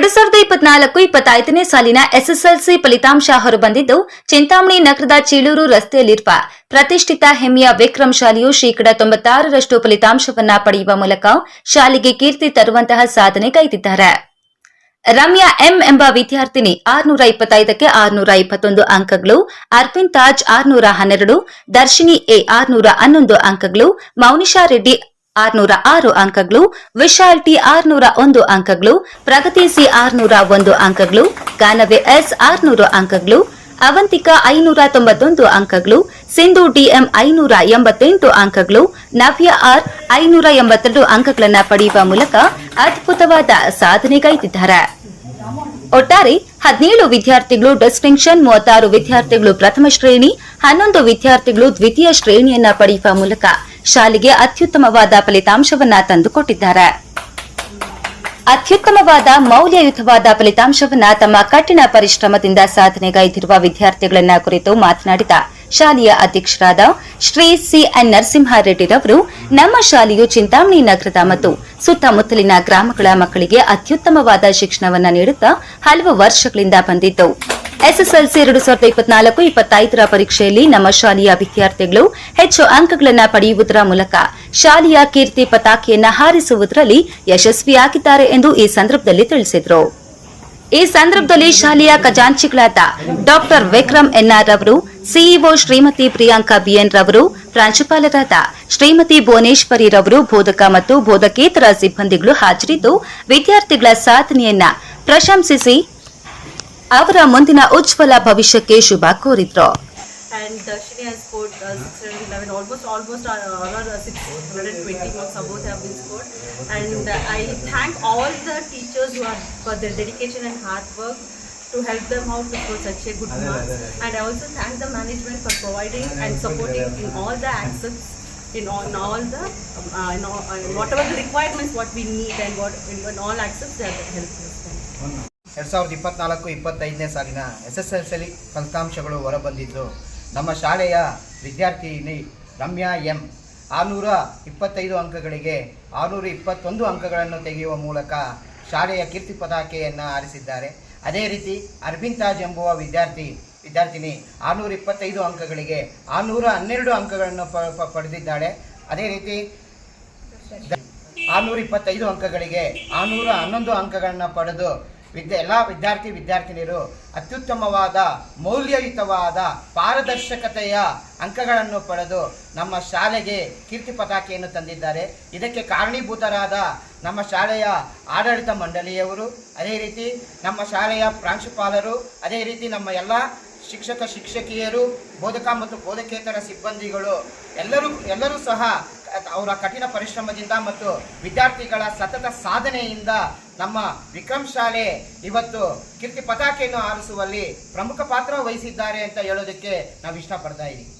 ಎರಡ್ ಸಾವಿರದ ಇಪ್ಪತ್ನಾಲ್ಕು ಇಪ್ಪತ್ತೈದನೇ ಸಾಲಿನ ಎಸ್ಎಸ್ಎಲ್ಸಿ ಫಲಿತಾಂಶ ಹೊರಬಂದಿದ್ದು, ಚಿಂತಾಮಣಿ ನಗರದ ಚೀಳೂರು ರಸ್ತೆಯಲ್ಲಿರುವ ಪ್ರತಿಷ್ಠಿತ ಹೆಮ್ಮೆಯ ವಿಕ್ರಮ್ ಶಾಲೆಯು ಶೇಕಡ ತೊಂಬತ್ತಾರರಷ್ಟು ಫಲಿತಾಂಶವನ್ನ ಪಡೆಯುವ ಮೂಲಕ ಶಾಲೆಗೆ ಕೀರ್ತಿ ತರುವಂತಹ ಸಾಧನೆ ಕೈದಿದ್ದಾರೆ. ರಮ್ಯಾ ಎಂ ಎಂಬ ವಿದ್ಯಾರ್ಥಿನಿ ಆರ್ನೂರ ಇಪ್ಪತ್ತೈದಕ್ಕೆ ಆರ್ನೂರ ಇಪ್ಪತ್ತೊಂದು ಅಂಕಗಳು ಅರ್ಪಿನ್ ತಾಜ್ ಆರ್ನೂರ ಹನ್ನೆರಡು, ದರ್ಶಿನಿ ಎ ಆರ್ನೂರ ಹನ್ನೊಂದು ಅಂಕಗಳು, ಮೌನಿಷಾ ರೆಡ್ಡಿ ಆರ್ನೂರ ಆರು ಅಂಕಗಳು ವಿಶಾಲ್ ಟಿ ಆರ್ನೂರ ಒಂದು ಅಂಕಗಳು ಪ್ರಗತಿ ಸಿ ಆರ್ನೂರ ಒಂದು ಅಂಕಗಳು, ಗಾನವೆ ಎಸ್ ಆರ್ನೂರು ಅಂಕಗಳು, ಅವಂತಿಕಾ ಐನೂರ ತೊಂಬತ್ತೊಂದು ಅಂಕಗಳು, ಸಿಂಧು ಡಿಎಂ ಐನೂರ ಎಂಬತ್ತೆಂಟು ಅಂಕಗಳು, ನವ್ಯ ಆರ್ ಐನೂರ ಎಂಬತ್ತೆರಡು ಅಂಕಗಳನ್ನು ಪಡೆಯುವ ಮೂಲಕ ಅದ್ಭುತವಾದ ಸಾಧನೆಗೈದಿದ್ದಾರೆ ಒಟ್ಟಾರೆ ಹದಿನೇಳು ವಿದ್ಯಾರ್ಥಿಗಳು ಡಿಸ್ಟಿಂಕ್ಷನ್, ಮೂವತ್ತಾರು ವಿದ್ಯಾರ್ಥಿಗಳು ಪ್ರಥಮ ಶ್ರೇಣಿ, ಹನ್ನೊಂದು ವಿದ್ಯಾರ್ಥಿಗಳು ದ್ವಿತೀಯ ಶ್ರೇಣಿಯನ್ನ ಪಡೆಯುವ ಮೂಲಕ ಶಾಲೆಗೆ ಅತ್ಯುತ್ತಮವಾದ ಫಲಿತಾಂಶವನ್ನ ತಂದುಕೊಟ್ಟಿದ್ದಾರೆ. ಅತ್ಯುತ್ತಮವಾದ ಮೌಲ್ಯಯುತವಾದ ಫಲಿತಾಂಶವನ್ನ ತಮ್ಮ ಕಠಿಣ ಪರಿಶ್ರಮದಿಂದ ಸಾಧನೆಗೈದಿರುವ ವಿದ್ಯಾರ್ಥಿಗಳನ್ನ ಕುರಿತು ಮಾತನಾಡಿದ ಶಾಲೆಯ ಅಧ್ಯಕ್ಷರಾದ ಶ್ರೀ ಸಿಎನ್ ನರಸಿಂಹಾರೆಡ್ಡಿರವರು, ನಮ್ಮ ಶಾಲೆಯು ಚಿಂತಾಮಣಿ ನಗರದ ಮತ್ತು ಸುತ್ತಮುತ್ತಲಿನ ಗ್ರಾಮಗಳ ಮಕ್ಕಳಿಗೆ ಅತ್ಯುತ್ತಮವಾದ ಶಿಕ್ಷಣವನ್ನ ನೀಡುತ್ತಾ ಹಲವು ವರ್ಷಗಳಿಂದ ಬಂದಿದ್ದು ಎಸ್ಎಸ್ಎಲ್ಸಿ ಎರಡು ಸಾವಿರದ ಇಪ್ಪತ್ನಾಲ್ಕು ಇಪ್ಪತ್ತೈದರ ಪರೀಕ್ಷೆಯಲ್ಲಿ ನಮ್ಮ ಶಾಲೆಯ ವಿದ್ಯಾರ್ಥಿಗಳು ಹೆಚ್ಚು ಅಂಕಗಳನ್ನು ಪಡೆಯುವುದರ ಮೂಲಕ ಶಾಲೆಯ ಕೀರ್ತಿ ಪತಾಕೆಯನ್ನು ಹಾರಿಸುವುದರಲ್ಲಿ ಯಶಸ್ವಿಯಾಗಿದ್ದಾರೆ ಎಂದು ಈ ಸಂದರ್ಭದಲ್ಲಿ ತಿಳಿಸಿದರು. ಈ ಸಂದರ್ಭದಲ್ಲಿ ಶಾಲೆಯ ಖಜಾಂಚಿಗಳಾದ ಡಾಕ್ಟರ್ ವಿಕ್ರಮ್ ಎನ್ಆರ್ ಅವರು, CEO Shrimati Priyanka B N ರವರು, ಪ್ರಾಂಶುಪಾಲರಾದ ಶ್ರೀಮತಿ ಭುವನೇಶ್ವರಿ ರವರು ಬೋಧಕ ಮತ್ತು ಬೋಧಕೇತರ ಸಿಬ್ಬಂದಿಗಳು ಹಾಜರಿದ್ದು ವಿದ್ಯಾರ್ಥಿಗಳ ಸಾಧನೆಯನ್ನ ಪ್ರಶಂಸಿಸಿ ಅವರ ಮುಂದಿನ ಉಜ್ವಲ ಭವಿಷ್ಯಕ್ಕೆ ಶುಭ ಕೋರಿದ್ರು and Darshini has scored uh, 611, almost almost uh, around uh, 620 marks above have been scored. And uh, I thank all the teachers who are for their dedication and hard work to help them out to score such a good marks. And I also thank the management for providing and supporting in all the aspects. In all, in all the um, uh, in all, uh, whatever the requirements what we need and what in, in all aspects they are helping us. ಎರಡು ಸಾವಿರದ ಇಪ್ಪತ್ನಾಲ್ಕು, ಇಪ್ಪತ್ತೈದನೇ ಸಾಲಿನ S S L C ಫಲಿತಾಂಶಗಳು ಹೊರಬಂದಿದ್ದು, ನಮ್ಮ ಶಾಲೆಯ ವಿದ್ಯಾರ್ಥಿನಿ Ramya M. ಆರುನೂರ ಇಪ್ಪತ್ತೈದು ಅಂಕಗಳಿಗೆ ಆರುನೂರ ಇಪ್ಪತ್ತೊಂದು ಅಂಕಗಳನ್ನು ತೆಗೆಯುವ ಮೂಲಕ ಶಾಲೆಯ ಕೀರ್ತಿ ಪತಾಕೆಯನ್ನು ಆರಿಸಿದ್ದಾರೆ ಅದೇ ರೀತಿ ಅರವಿಂದ್ ತಾಜ್ ಎಂಬುವ ವಿದ್ಯಾರ್ಥಿ, ವಿದ್ಯಾರ್ಥಿನಿ ಆರುನೂರ ಇಪ್ಪತ್ತೈದು ಅಂಕಗಳಿಗೆ ಆರುನೂರ ಹನ್ನೆರಡು ಅಂಕಗಳನ್ನು ಪ- ಪಡೆದಿದ್ದಾಳೆ. ಅದೇ ರೀತಿ ಆರುನೂರ ಇಪ್ಪತ್ತೈದು ಅಂಕಗಳಿಗೆ ಆರುನೂರ ಹನ್ನೊಂದು ಅಂಕಗಳನ್ನು ಪಡೆದು ವಿದ್ಯೆ ಎಲ್ಲ ವಿದ್ಯಾರ್ಥಿ ವಿದ್ಯಾರ್ಥಿನಿಯರು ಅತ್ಯುತ್ತಮವಾದ, ಮೌಲ್ಯಯುತವಾದ ಪಾರದರ್ಶಕತೆಯ ಅಂಕಗಳನ್ನು ಪಡೆದು ನಮ್ಮ ಶಾಲೆಗೆ ಕೀರ್ತಿ ಪತಾಕೆಯನ್ನು ತಂದಿದ್ದಾರೆ. ಇದಕ್ಕೆ ಕಾರಣೀಭೂತರಾದ ನಮ್ಮ ಶಾಲೆಯ ಆಡಳಿತ ಮಂಡಳಿಯವರು, ಅದೇ ರೀತಿ ನಮ್ಮ ಶಾಲೆಯ ಪ್ರಾಂಶುಪಾಲರು, ಅದೇ ರೀತಿ ನಮ್ಮ ಎಲ್ಲ ಶಿಕ್ಷಕ, ಶಿಕ್ಷಕಿಯರು, ಬೋಧಕ ಮತ್ತು ಬೋಧಕೇತರ ಸಿಬ್ಬಂದಿಗಳು, ಎಲ್ಲರೂ ಎಲ್ಲರೂ ಸಹ ಅವರ ಕಠಿಣ ಪರಿಶ್ರಮದಿಂದ ಮತ್ತು ವಿದ್ಯಾರ್ಥಿಗಳ ಸತತ ಸಾಧನೆಯಿಂದ ನಮ್ಮ ವಿಕ್ರಮ್ ಶಾಲೆ ಇವತ್ತು ಕೀರ್ತಿ ಪತಾಕೆಯನ್ನು ಆರಿಸುವಲ್ಲಿ ಪ್ರಮುಖ ಪಾತ್ರ ವಹಿಸಿದ್ದಾರೆ ಅಂತ ಹೇಳೋದಕ್ಕೆ ನಾವು ಇಷ್ಟಪಡ್ತಾ ಇದ್ದೀವಿ.